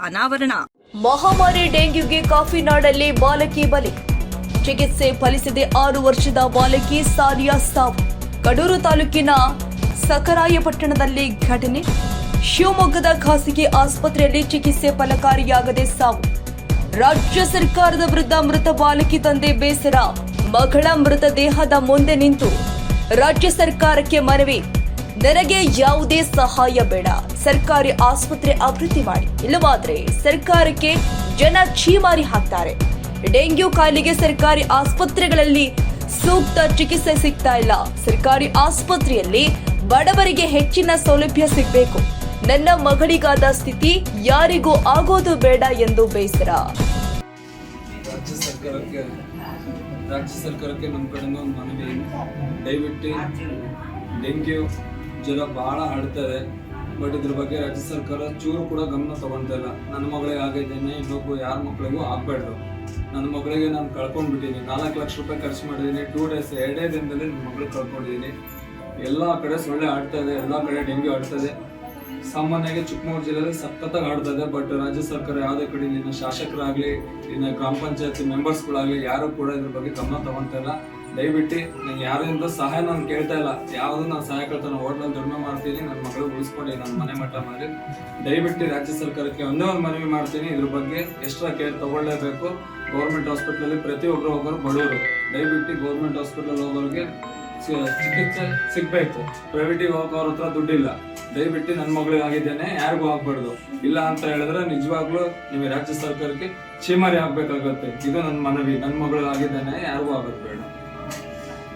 ಅನಾವರಣ. ಮಹಾಮಾರಿ ಡೆಂಗ್ಯೂಗೆ ಕಾಫಿನಾಡಲ್ಲಿ ಬಾಲಕಿ ಬಲಿ. ಚಿಕಿತ್ಸೆ ಫಲಿಸದೆ ಆರು ವರ್ಷದ ಬಾಲಕಿ ಸಾರಿಯಾ ಸಾವು. ಕಡೂರು ತಾಲೂಕಿನ ಸಕರಾಯಪಟ್ಟಣದಲ್ಲಿ ಘಟನೆ. ಶಿವಮೊಗ್ಗದ ಖಾಸಗಿ ಆಸ್ಪತ್ರೆಯಲ್ಲಿ ಚಿಕಿತ್ಸೆ ಫಲಕಾರಿಯಾಗದೆ ಸಾವು. ರಾಜ್ಯ ಸರ್ಕಾರದ ವಿರುದ್ಧ ಮೃತ ಬಾಲಕಿ ತಂದೆ ಬೇಸರ. ಮಗಳ ಮೃತದೇಹದ ಮುಂದೆ ನಿಂತು. ರಾಜ್ಯ ಸರ್ಕಾರಕ್ಕೆ ಮನವಿ. ನನಗೆ ಯಾವುದೇ ಸಹಾಯ ಬೇಡ. ಸರ್ಕಾರಿ ಆಸ್ಪತ್ರೆ ಅಭಿವೃದ್ಧಿ ಮಾಡಿ. ಇಲ್ಲವಾದ್ರೆ ಸರ್ಕಾರಕ್ಕೆ ಜನ ಛೀಮಾರಿ ಹಾಕ್ತಾರೆ. ಡೆಂಗ್ಯೂ ಕಾಯಿಲೆಗೆ ಸರ್ಕಾರಿ ಆಸ್ಪತ್ರೆಗಳಲ್ಲಿ ಸೂಕ್ತ ಚಿಕಿತ್ಸೆ ಸಿಗ್ತಾ ಇಲ್ಲ. ಸರ್ಕಾರಿ ಆಸ್ಪತ್ರೆಯಲ್ಲಿ ಬಡವರಿಗೆ ಹೆಚ್ಚಿನ ಸೌಲಭ್ಯ ಸಿಗಬೇಕು. ನನ್ನ ಮಗಳಿಗಾದ ಸ್ಥಿತಿ ಯಾರಿಗೂ ಆಗೋದು ಬೇಡ ಎಂದು ಬೇಸರ. ರಾಜ್ಯ ಸರ್ಕಾರಕ್ಕೆ ರಾಜ್ಯ ಸರ್ಕಾರಕ್ಕೆ ನಮ್ಮ ಕಡೆಯಿಂದ ಒಂದು ಮನವಿ ದಯವಿಟ್ಟು ಡೆಂಗ್ಯೂ ಜ್ವರ ಬಹಳ ಆಡ್ತಾರೆ ಬಟ್ ಇದ್ರ ಬಗ್ಗೆ ರಾಜ್ಯ ಸರ್ಕಾರ ಚೂರು ಕೂಡ ಗಮನ ತಗೊಳ್ತಾ ನನ್ನ ಮಗಳಿಗೆ ಆಗಿದ್ದೇನೆ ಇನ್ನೊಬ್ಬ ಯಾರ ಮಕ್ಕಳಿಗೂ ಆಗ್ಬಾರ್ದು. ನನ್ನ ಮಗಳಿಗೆ ನಾನು ಕಳ್ಕೊಂಡ್ಬಿಟ್ಟಿದ್ದೀನಿ ನಾಲ್ಕು ಲಕ್ಷ ರೂಪಾಯಿ ಖರ್ಚು ಮಾಡಿದ್ದೀನಿ ಟೂ ಡೇಸ್ ಎರಡೇ ದಿನದಲ್ಲಿ ನನ್ನ ಮಗಳು ಕಳ್ಕೊಂಡಿದ್ದೀನಿ ಎಲ್ಲ ಕಡೆ ಸೊಳ್ಳೆ ಆಡ್ತದೆ ಎಲ್ಲ ಕಡೆ ಡೆಂಗ್ಯೂ ಆಡ್ತದೆ ಸಾಮಾನ್ಯವಾಗಿ ಚಿಕ್ಕಮಗಳೂರು ಜಿಲ್ಲೆಯಲ್ಲಿ ಸಖತ್ತಾಗಿ ಇದೆ. ಬಟ್ ರಾಜ್ಯ ಸರ್ಕಾರ ಯಾವುದೇ ಕಡೆ ಇಲ್ಲಿನ ಶಾಸಕರಾಗಲಿ ಇನ್ನು ಗ್ರಾಮ ಪಂಚಾಯತಿ ಮೆಂಬರ್ಸ್ಗಳಾಗಲಿ ಯಾರು ಕೂಡ ಇದ್ರ ಬಗ್ಗೆ ಗಮನ ತಗೊಂತಾ ಇಲ್ಲ. ದಯವಿಟ್ಟು ನಂಗೆ ಯಾರಿಂದ ಸಹಾಯ ನಾನು ಕೇಳ್ತಾ ಇಲ್ಲ. ಯಾವುದು ನಾನು ಸಹಾಯ ಕೇಳ್ತಾನೆ ಹೋಟ್ಲಲ್ಲಿ ದುಡಿಮೆ ಮಾಡ್ತೀನಿ. ನನ್ನ ಮಗಳು ಉಳಿಸ್ಕೊಂಡು ನನ್ನ ಮನೆ ಮಠ ಮಾಡಿ. ದಯವಿಟ್ಟು ರಾಜ್ಯ ಸರ್ಕಾರಕ್ಕೆ ಒಂದೇ ಒಂದು ಮನವಿ ಮಾಡ್ತೀನಿ. ಇದ್ರ ಬಗ್ಗೆ ಎಕ್ಸ್ಟ್ರಾ ಕೇರ್ ತಗೊಳ್ಳೇಬೇಕು. ಗೌರ್ಮೆಂಟ್ ಹಾಸ್ಪಿಟ್ಲಲ್ಲಿ ಪ್ರತಿಯೊಬ್ಬರು ಒಬ್ಬರು ಬಡವರು. ದಯವಿಟ್ಟು ಗೌರ್ಮೆಂಟ್ ಹಾಸ್ಪಿಟಲ್ ಹೋಗೋರಿಗೆ ಚಿಕಿತ್ಸೆ ಸಿಗಬೇಕು. ಪ್ರೈವೇಟಿಗೆ ಹೋಗೋರ ಹತ್ರ ದುಡ್ಡಿಲ್ಲ. ದಯವಿಟ್ಟು ನನ್ನ ಮಗಳಿಗಾಗಿದ್ದೇನೆ ಯಾರಿಗೂ ಆಗ್ಬಾರ್ದು. ಇಲ್ಲ ಅಂತ ಹೇಳಿದ್ರೆ ನಿಜವಾಗ್ಲೂ ನಿಮಗೆ ರಾಜ್ಯ ಸರ್ಕಾರಕ್ಕೆ ಚೀಮಾರಿ ಆಗ್ಬೇಕಾಗತ್ತೆ. ಇದು ನನ್ನ ಮನವಿ. ನನ್ನ ಮಗಳಿಗಾಗಿದ್ದೇನೆ ಯಾರಿಗೂ ಆಗೋದು ಬೇಡ.